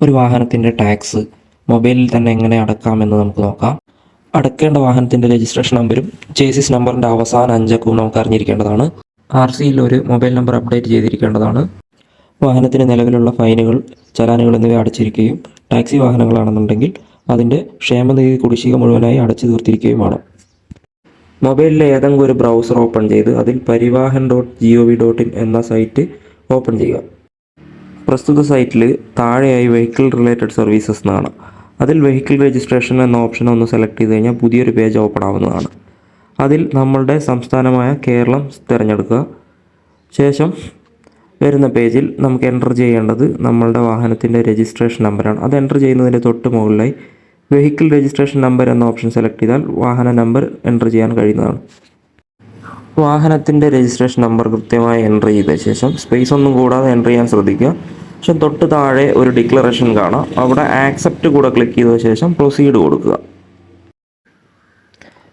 ഒരു വാഹനത്തിന്റെ ടാക്സ് മൊബൈലിൽ തന്നെ എങ്ങനെ അടക്കാമെന്ന് നമുക്ക് നോക്കാം. അടക്കേണ്ട വാഹനത്തിന്റെ രജിസ്ട്രേഷൻ നമ്പരും ചേസിസ് നമ്പറിന്റെ അവസാന അഞ്ചക്കവും നമുക്ക് അറിഞ്ഞിരിക്കേണ്ടതാണ്. ആർ സിയിൽ ഒരു മൊബൈൽ നമ്പർ അപ്ഡേറ്റ് ചെയ്തിരിക്കേണ്ടതാണ്. വാഹനത്തിന് നിലവിലുള്ള ഫൈനുകൾ ചലാനുകൾ എന്നിവ അടച്ചിരിക്കുകയും ടാക്സി വാഹനങ്ങളാണെന്നുണ്ടെങ്കിൽ അതിന്റെ ക്ഷേമനിധി കുടിശ്ശിക മുഴുവനായി അടച്ചു തീർത്തിരിക്കുകയും വേണം മൊബൈലിലെ ഏതെങ്കിലും ഒരു ബ്രൗസർ ഓപ്പൺ ചെയ്ത് അതിൽ Parivahan dot G O V dot in എന്ന സൈറ്റ് ഓപ്പൺ ചെയ്യുക. പ്രസ്തുത സൈറ്റിൽ താഴെയായി വെഹിക്കിൾ റിലേറ്റഡ് സർവീസസ് എന്നാണ്. അതിൽ വെഹിക്കിൾ രജിസ്ട്രേഷൻ എന്ന ഓപ്ഷൻ ഒന്ന് സെലക്ട് ചെയ്ത് കഴിഞ്ഞാൽ പുതിയൊരു പേജ് ഓപ്പൺ ആവുന്നതാണ്. അതിൽ നമ്മളുടെ സംസ്ഥാനമായ കേരളം തിരഞ്ഞെടുക്കുക. ശേഷം വരുന്ന പേജിൽ നമുക്ക് എന്റർ ചെയ്യേണ്ടത് നമ്മളുടെ വാഹനത്തിന്റെ രജിസ്ട്രേഷൻ നമ്പറാണ് അത് എന്റർ ചെയ്യുന്നതിന്റെ തൊട്ട് മുകളിലായി വെഹിക്കിൾ രജിസ്ട്രേഷൻ നമ്പർ എന്ന ഓപ്ഷൻ സെലക്ട് ചെയ്താൽ വാഹന നമ്പർ എന്റർ ചെയ്യാൻ കഴിയുന്നതാണ്. വാഹനത്തിന്റെ രജിസ്ട്രേഷൻ നമ്പർ കൃത്യമായി എന്റർ ചെയ്ത ശേഷം സ്പേസ് ഒന്നും കൂടാതെ എന്റർ ചെയ്യാൻ ശ്രദ്ധിക്കുക. ശേഷം തൊട്ട് താഴെ ഒരു ഡിക്ലറേഷൻ കാണാം. അവിടെ ആക്സെപ്റ്റ് കൂടെ ക്ലിക്ക് ചെയ്ത ശേഷം പ്രൊസീഡ് കൊടുക്കുക.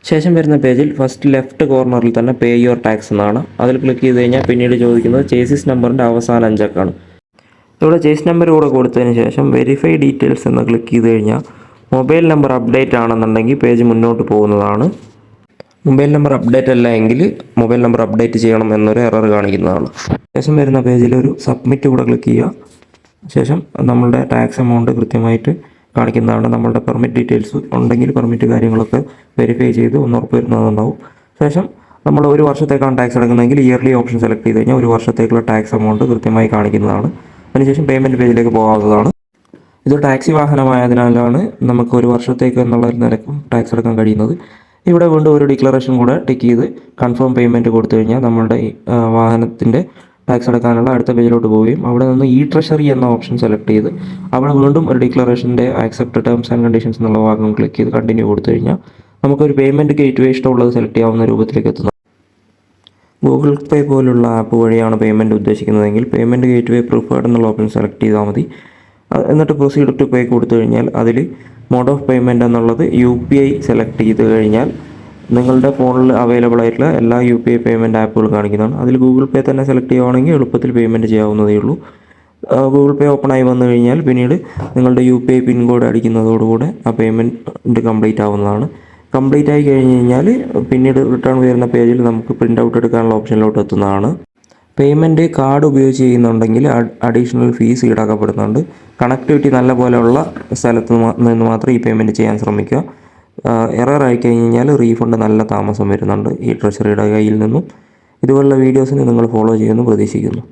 ശേഷം വരുന്ന പേജിൽ ഫസ്റ്റ് ലെഫ്റ്റ് കോർണറിൽ തന്നെ പേ യുവർ ടാക്സ് എന്നാണ്. അതിൽ ക്ലിക്ക് ചെയ്ത് കഴിഞ്ഞാൽ പിന്നീട് ചോദിക്കുന്നത് ചേസിസ് നമ്പറിന്റെ അവസാന അഞ്ചക്കാണ്. ഇവിടെ ചേസ് നമ്പർ കൂടെ കൊടുത്തതിന് ശേഷം വെരിഫൈ ഡീറ്റെയിൽസ് എന്ന് ക്ലിക്ക് ചെയ്ത് കഴിഞ്ഞാൽ മൊബൈൽ നമ്പർ അപ്ഡേറ്റ് ആണെന്നുണ്ടെങ്കിൽ പേജ് മുന്നോട്ട് പോകുന്നതാണ്. മൊബൈൽ നമ്പർ അപ്ഡേറ്റ് അല്ല എങ്കിൽ മൊബൈൽ നമ്പർ അപ്ഡേറ്റ് ചെയ്യണം എന്നൊരു എറർ കാണിക്കുന്നതാണ്. ശേഷം വരുന്ന പേജിൽ ഒരു സബ്മിറ്റ് കൂടെ ക്ലിക്ക് ചെയ്യുക. ശേഷം നമ്മളുടെ ടാക്സ് എമൗണ്ട് കൃത്യമായിട്ട് കാണിക്കുന്നതാണ്. നമ്മളുടെ പെർമിറ്റ് ഡീറ്റെയിൽസ് ഉണ്ടെങ്കിൽ പെർമിറ്റ് കാര്യങ്ങളൊക്കെ വെരിഫൈ ചെയ്ത് ഒന്ന് ഉറപ്പ് വരുന്നതുണ്ടാവും ശേഷം നമ്മൾ ഒരു വർഷത്തേക്കാണ് ടാക്സ് അടക്കുന്നതെങ്കിൽ ഇയർലി ഓപ്ഷൻ സെലക്ട് ചെയ്ത് കഴിഞ്ഞാൽ ഒരു വർഷത്തേക്കുള്ള ടാക്സ് എമൗണ്ട് കൃത്യമായി കാണിക്കുന്നതാണ്. അതിനുശേഷം പേയ്മെന്റ് പേജിലേക്ക് പോകാവുന്നതാണ്. ഇത് ടാക്സി വാഹനമായതിനാലാണ് നമുക്ക് ഒരു വർഷത്തേക്ക് എന്നുള്ള ഒരു നിരക്കും ടാക്സ് അടക്കാൻ കഴിയുന്നത്. ഇവിടെ വീണ്ടും ഒരു ഡിക്ലറേഷൻ കൂടെ ടിക്ക് ചെയ്ത് കൺഫേം പേയ്മെന്റ് കൊടുത്തു കഴിഞ്ഞാൽ നമ്മളുടെ വാഹനത്തിന്റെ ടാക്സ് അടക്കാനുള്ള അടുത്ത പേജിലോട്ട് പോവുകയും അവിടെ നിന്ന് ഇ ട്രഷറി എന്ന ഓപ്ഷൻ സെലക്ട് ചെയ്ത് അവിടെ വീണ്ടും ഒരു ഡിക്ലറേഷന്റെ ആക്സെപ്റ്റ് ടേംസ് ആൻഡ് കണ്ടീഷൻസ് എന്നുള്ള ഭാഗം ക്ലിക്ക് ചെയ്ത് കണ്ടിന്യൂ കൊടുത്തു കഴിഞ്ഞാൽ നമുക്കൊരു പേയ്മെന്റ് ഗേറ്റ് വേ ഇഷ്ടമുള്ളത് സെലക്ട് ചെയ്യാവുന്ന രൂപത്തിലേക്ക് എത്തുന്നു. ഗൂഗിൾ പേ പോലുള്ള ആപ്പ് വഴിയാണ് പേയ്മെന്റ് ഉദ്ദേശിക്കുന്നതെങ്കിൽ പേയ്മെന്റ് ഗേറ്റ് വേ പ്രിഫേർഡ് എന്നുള്ള ഓപ്ഷൻ സെലക്ട് ചെയ്താൽ മതി. എന്നിട്ട് പ്രൊസീഡ് ടു പേ കൊടുത്തു കഴിഞ്ഞാൽ അതിൽ മോഡ് ഓഫ് പേയ്മെന്റ് എന്നുള്ളത് യു പി ഐ സെലക്ട് ചെയ്ത് കഴിഞ്ഞാൽ നിങ്ങളുടെ ഫോണിൽ അവൈലബിൾ ആയിട്ടുള്ള എല്ലാ യു പി ഐ പേയ്മെന്റ് ആപ്പുകൾ കാണിക്കുന്നതാണ്. അതിൽ ഗൂഗിൾ പേ തന്നെ സെലക്ട് ചെയ്യുവാണെങ്കിൽ എളുപ്പത്തിൽ പേയ്മെന്റ് ചെയ്യാവുന്നതേ ഉള്ളൂ. ഗൂഗിൾ പേ ഓപ്പൺ ആയി വന്നു കഴിഞ്ഞാൽ പിന്നീട് നിങ്ങളുടെ U P I pin code അടിക്കുന്നതോടുകൂടെ ആ പേയ്മെന്റ് കംപ്ലീറ്റ് ആവുന്നതാണ്. കംപ്ലീറ്റ് ആയി കഴിഞ്ഞ് കഴിഞ്ഞാൽ പിന്നീട് റിട്ടേൺ വരുന്ന പേജിൽ നമുക്ക് പ്രിന്റ് ഔട്ട് എടുക്കാനുള്ള ഓപ്ഷനിലോട്ട് എത്തുന്നതാണ്. പേയ്മെന്റ് കാർഡ് ഉപയോഗിച്ച് ചെയ്യുന്നുണ്ടെങ്കിൽ അഡീഷണൽ ഫീസ് ഈടാക്കപ്പെടുന്നുണ്ട്. കണക്ടിവിറ്റി നല്ല പോലെയുള്ള സ്ഥലത്ത് നിന്ന് മാത്രം ഈ പേയ്മെന്റ് ചെയ്യാൻ ശ്രമിക്കുക. എറർ ആയി കഴിഞ്ഞാൽ റീഫണ്ട് നല്ല താമസം വരുന്നുണ്ട് ഈ ട്രഷറിയുടെ കയ്യിൽ നിന്നും. ഇതുപോലുള്ള വീഡിയോസിന് നിങ്ങൾ ഫോളോ ചെയ്യുമെന്ന് പ്രതീക്ഷിക്കുന്നു.